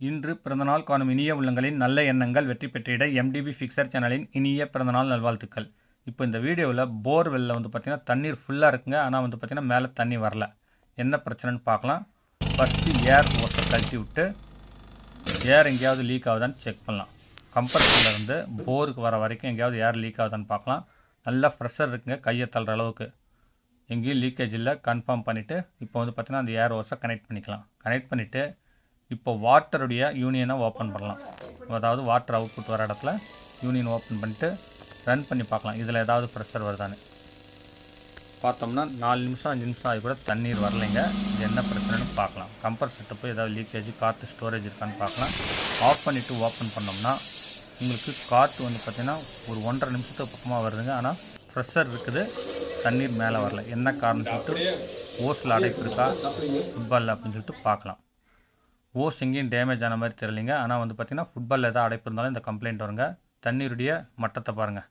இன்று பிறந்தநாள் காணும் இனிய உள்ளங்களின் நல்ல எண்ணங்கள் வெற்றி பெற்றிட எம்டிபி ஃபிக்சர் சேனலின் இனிய பிறந்தநாள் நல்வாழ்த்துக்கள். இப்போ இந்த வீடியோவில் போர் போர்வெல்லில் வந்து பார்த்திங்கன்னா தண்ணீர் ஃபுல்லாக இருக்குங்க. ஆனால் வந்து பார்த்திங்கன்னா மேலே தண்ணி வரல. என்ன பிரச்சனைன்னு பார்க்கலாம் ஃபஸ்ட்டு ஏர் ஓட்டை கழட்டி விட்டு ஏர் எங்கேயாவது லீக் ஆகுதான்னு செக் பண்ணலாம். கம்ப்ரஸரில் போருக்கு வர வரைக்கும் எங்கேயாவது ஏர் லீக் ஆகுதான்னு பார்க்கலாம் நல்லா ப்ரெஷர் இருக்குங்க. கையை தள்ளுற அளவுக்கு. எங்கேயும் லீக்கேஜ் இல்லை. கன்ஃபார்ம் பண்ணிவிட்டு இப்போ வந்து பார்த்திங்கன்னா அந்த ஏர் ஓஸை கனெக்ட் பண்ணிக்கலாம். கனெக்ட் பண்ணிவிட்டு இப்போ வாட்டருடைய யூனியனை ஓப்பன் பண்ணலாம். அதாவது வாட்டர் அவுட்புட் வர இடத்துல யூனியன் ஓப்பன் பண்ணிட்டு ரன் பண்ணி பார்க்கலாம். இதில் ஏதாவது ப்ரெஷர் வருதான்னு. பார்த்தோம்னா நாலு நிமிஷம் அஞ்சு நிமிஷம் ஆகி கூட தண்ணீர் வரலைங்க. இது என்ன பிரச்சனைன்னு பார்க்கலாம். கம்ப்ரஸர்கிட்ட போய் ஏதாவது லீக்கேஜ் காற்று ஸ்டோரேஜ் இருக்கான்னு பார்க்கலாம். ஆஃப் பண்ணிவிட்டு ஓப்பன் பண்ணோம்னா உங்களுக்கு காற்று வந்து பார்த்திங்கன்னா ஒரு ஒன்றரை நிமிஷத்துக்கு பக்கமாக வருதுங்க. ஆனால் ப்ரெஷர் இருக்குது தண்ணீர் மேலே வரல. என்ன காரணம் சொல்லிட்டு ஓஸில் அடைப்பு இருக்கா? ஃபுட்பாலில் அப்படின்னு சொல்லிட்டு பார்க்கலாம். ஓஸ் எங்கேயும் டேமேஜ் ஆன மாதிரி தெரியலிங்க. ஆனால் வந்து பார்த்திங்கன்னா ஃபுட்பாலில் எதாவது அடைப்பு இருந்தாலும் இந்த கம்ப்ளைண்ட் வருங்க. தண்ணீருடைய மட்டத்தை பாருங்கள்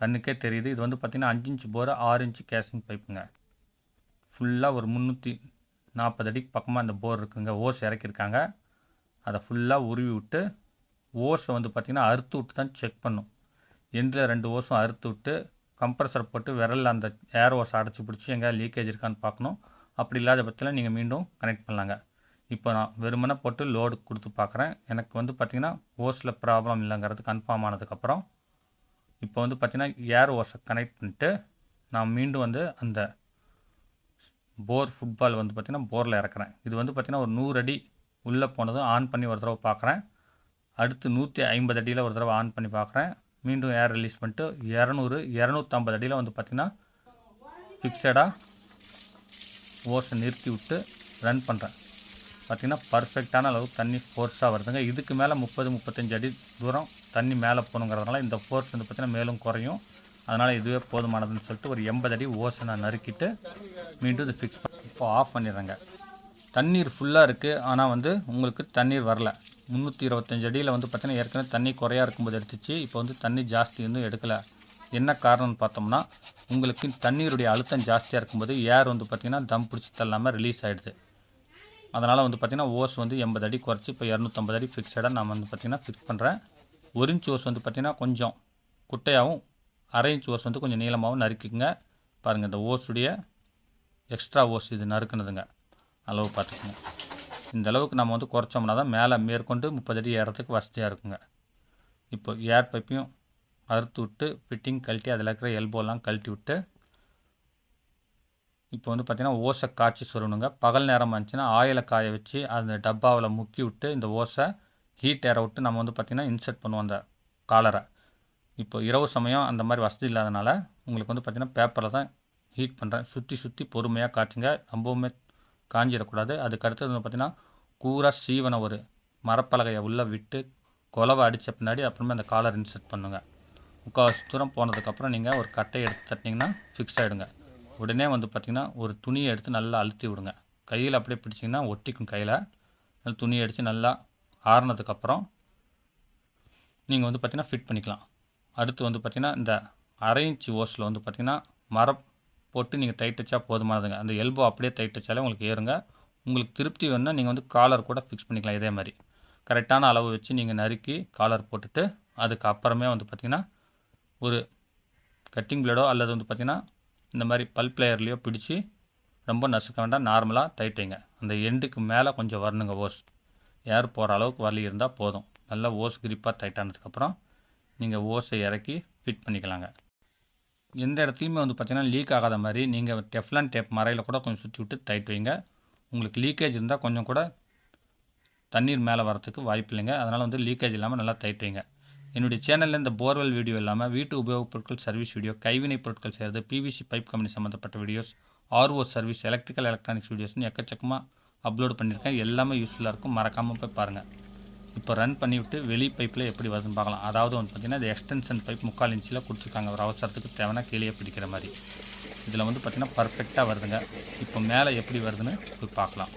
கண்ணுக்கே தெரியுது. இது வந்து பார்த்திங்கன்னா அஞ்சு இன்ச்சு போர் ஆறு இன்ச்சு கேசிங் பைப்புங்க ஃபுல்லாக ஒரு முந்நூற்றி நாற்பது அடிக்கு பக்கமாக இந்த போர் இருக்குங்க. ஓஸ் இறக்கியிருக்காங்க. அதை ஃபுல்லாக உருவி விட்டு ஓஸை வந்து பார்த்திங்கன்னா அறுத்து விட்டு தான் செக் பண்ணும். எண்டில் ரெண்டு ஓஸும் அறுத்து விட்டு கம்ப்ரஸர் போட்டு விரலில் அந்த ஏர் ஓஸை அடைச்சி பிடிச்சி எங்கேயாவது லீக்கேஜ் இருக்கான்னு பார்க்கணும். அப்படி இல்லாத பட்சத்தில் நீங்கள் மீண்டும் கனெக்ட் பண்ணலாங்க. இப்போ நான் வெறுமனே போட்டு லோடு கொடுத்து பார்க்குறேன். எனக்கு வந்து பார்த்திங்கன்னா ஓஸில் ப்ராப்ளம் இல்லைங்கிறது கன்ஃபார்ம் ஆனதுக்கப்புறம் இப்போ வந்து பார்த்திங்கன்னா ஏர் ஓஸை கனெக்ட் பண்ணிட்டு நான் மீண்டும் வந்து அந்த போர் ஃபுட்பால் வந்து பார்த்திங்கன்னா போரில் இறக்குறேன். இது வந்து பார்த்திங்கன்னா ஒரு நூறு அடி உள்ளே போனதும் ஆன் பண்ணி ஒரு தடவை பார்க்குறேன். அடுத்து நூற்றி ஐம்பது அடியில் ஒரு தடவை ஆன் பண்ணி பார்க்குறேன். மீண்டும் ஏர் ரிலீஸ் பண்ணிட்டு இரநூறு இரநூத்தம்பது அடியில் வந்து பார்த்திங்கன்னா ஃபிக்ஸடாக ஓஸை நிறுத்தி விட்டு ரன் பண்ணுறேன் பார்த்திங்கன்னா பர்ஃபெக்டான அளவு தண்ணி ஃபோர்ஸாக வருதுங்க. இதுக்கு மேலே முப்பது முப்பத்தஞ்சு அடி தூரம் தண்ணி மேலே போகணுங்கிறதுனால இந்த ஃபோர்ஸ் வந்து பார்த்திங்கன்னா மேலும் குறையும். அதனால் இதுவே போதுமானதுன்னு சொல்லிட்டு ஒரு எண்பது அடி ஓசை நான் நறுக்கிட்டு மீண்டும் இது ஃபிக்ஸ் பண்ணி இப்போ ஆஃப் பண்ணிடுறேங்க. தண்ணீர் ஃபுல்லாக இருக்குது ஆனால் வந்து உங்களுக்கு தண்ணீர் வரல. முந்நூற்றி இருபத்தஞ்சு அடியில் வந்து பார்த்திங்கன்னா ஏற்கனவே தண்ணி குறையாக இருக்கும்போது எடுத்துச்சு. இப்போ வந்து தண்ணி ஜாஸ்தி இன்னும் எடுக்கலை. என்ன காரணம்னு பார்த்தோம்னா உங்களுக்கு தண்ணீருடைய அழுத்தம் ஜாஸ்தியாக இருக்கும்போது ஏர் வந்து பார்த்திங்கன்னா தம் பிடிச்சி தள்ளாமல் ரிலீஸ் ஆகிடுது அதனால் வந்து பார்த்திங்கன்னா ஓஸ் வந்து எண்பது அடி குறைச்சி இப்போ இரநூத்தம்பது அடி ஃபிக்ஸடாக நான் வந்து பார்த்திங்கன்னா ஃபிக்ஸ் பண்ணுறேன் ஒரு இன்ச் ஓஸ் வந்து பார்த்திங்கன்னா கொஞ்சம் குட்டையாகவும் அரை இன்ச் ஓஸ் வந்து கொஞ்சம் நீளமாகவும் நறுக்குங்க பாருங்கள் இந்த ஓஸுடைய எக்ஸ்ட்ரா ஓஸ் இது நறுக்குனதுங்க. அளவு பார்த்துக்குங்க. இந்த அளவுக்கு நம்ம வந்து குறைச்சோம்னா தான் மேலே மேற்கொண்டு முப்பது அடி ஏறத்துக்கு வசதியாக இருக்குங்க. இப்போ ஏர் பைப்பையும் அறுத்து விட்டு ஃபிட்டிங் கழட்டி அதில் இருக்கிற எல்போலாம் கழட்டி விட்டு இப்போ வந்து பார்த்திங்கன்னா ஓசை காய்ச்சி சொல்லணுங்க. பகல் நேரம் இருந்துச்சுன்னா ஆயிலை காய வச்சு அந்த டப்பாவில் முக்கி விட்டு இந்த ஓசை ஹீட் ஏற விட்டு நம்ம வந்து பார்த்திங்கன்னா இன்சர்ட் பண்ணுவோம் அந்த காலரை. இப்போ இரவு சமயம் அந்த மாதிரி வசதி இல்லாதனால உங்களுக்கு வந்து பார்த்திங்கன்னா பேப்பரில் தான் ஹீட் பண்ணுறேன் சுற்றி சுற்றி பொறுமையாக காய்ச்சுங்க ரொம்பவுமே காஞ்சிடக்கூடாது. அதுக்கு அடுத்தது வந்து பார்த்திங்கன்னா கூரா சீவனை ஒரு மரப்பலகையை உள்ளே விட்டு குலவை அடித்த பின்னாடி அப்புறமே அந்த காலர் இன்சர்ட் பண்ணுங்க. முக்கால்வாசி தூரம் போனதுக்கப்புறம் நீங்கள் ஒரு கட்டையை எடுத்து தட்டினீங்கன்னா ஃபிக்ஸ் ஆகிடுங்க உடனே வந்து பார்த்திங்கன்னா ஒரு துணியை எடுத்து நல்லா அழுத்தி விடுங்க. கையில் அப்படியே பிடிச்சிங்கன்னா ஒட்டிக்கும் கையில். துணியை அடித்து நல்லா ஆறுனதுக்கப்புறம் நீங்கள் வந்து பார்த்திங்கன்னா ஃபிட் பண்ணிக்கலாம். அடுத்து வந்து பார்த்திங்கன்னா இந்த அரை இன்ச்சு ஓஸில் வந்து பார்த்திங்கன்னா மரம் போட்டு நீங்கள் டைட் வச்சா போதுமானதுங்க. அந்த எல்போ அப்படியே டைட் வச்சாலே உங்களுக்கு ஏறுங்க. உங்களுக்கு திருப்தி வேணுன்னா நீங்கள் வந்து காலர் கூட ஃபிக்ஸ் பண்ணிக்கலாம் இதே மாதிரி. கரெக்டான அளவு வச்சு நீங்கள் நறுக்கி காலர் போட்டுட்டு அதுக்கு அப்புறமே வந்து பார்த்திங்கன்னா ஒரு கட்டிங் பிளேடோ அல்லது வந்து பார்த்திங்கன்னா இந்த மாதிரி பல் பிளேயர்லேயோ பிடிச்சி ரொம்ப நசுக்க வேண்டாம் நார்மலாக தைட்டிங்க அந்த எண்டுக்கு மேலே கொஞ்சம் வரணுங்க ஓஸ் ஏர் போகிற அளவுக்கு வலி இருந்தால் போதும். நல்லா ஓஸ் கிரிப்பாக டைட்டானதுக்கப்புறம் நீங்கள் ஓஸை இறக்கி ஃபிட் பண்ணிக்கலாங்க. எந்த இடத்துலையுமே வந்து பார்த்திங்கன்னா லீக் ஆகாத மாதிரி நீங்கள் டெஃப்லான் டேப் மறையில் கூட கொஞ்சம் சுற்றி விட்டு டைட் வைங்க. உங்களுக்கு லீக்கேஜ் இருந்தால் கொஞ்சம் கூட தண்ணீர் மேலே வரத்துக்கு வாய்ப்பு இல்லைங்க அதனால் வந்து லீக்கேஜ் இல்லாமல் நல்லா டைட் வைங்க. என்னுடைய சேனலில் இந்த போர்வெல் வீடியோ இல்லாமல் வீட்டு உபயோகப் பொருட்கள் சர்வீஸ் வீடியோ கைவினை பொருட்கள் செய்கிறது பிவிசி பைப் கம்பெனி சம்மந்தப்பட்ட videos RO service electrical electronics வீடியோஸ்னு எக்கச்சக்கமாக அப்லோட் பண்ணியிருக்கேன் எல்லாமே யூஸ்ஃபுல்லாக இருக்கும். மறக்காமல் போய் பாருங்கள் இப்போ ரன் பண்ணிவிட்டு வெளி பைப்பில் எப்படி வருதுன்னு பார்க்கலாம். அதாவது வந்து பார்த்திங்கன்னா இது எக்ஸ்டென்ஷன் பைப் முக்கால் இன்ச்சில் கொடுத்துருக்காங்க. ஒரு அவசரத்துக்கு தேவைன்னா கீழே பிடிக்கிற மாதிரி. இதில் வந்து பார்த்திங்கன்னா பர்ஃபெக்டாக வருதுங்க. இப்போ மேலே எப்படி வருதுன்னு போய் பார்க்கலாம்.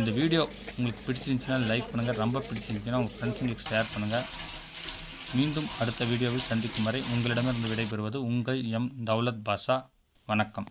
இந்த வீடியோ உங்களுக்கு பிடிச்சிருந்துச்சுன்னா லைக் பண்ணுங்கள் ரொம்ப பிடிச்சிருந்துச்சுன்னா உங்கள் ஃப்ரெண்ட்ஸுங்களுக்கு ஷேர் பண்ணுங்கள் மீண்டும் அடுத்த வீடியோவில் சந்திக்கும் வரை உங்களிடமிருந்து விடைபெறுவது உங்கள் எம் தௌலத் பாஷா. வணக்கம்.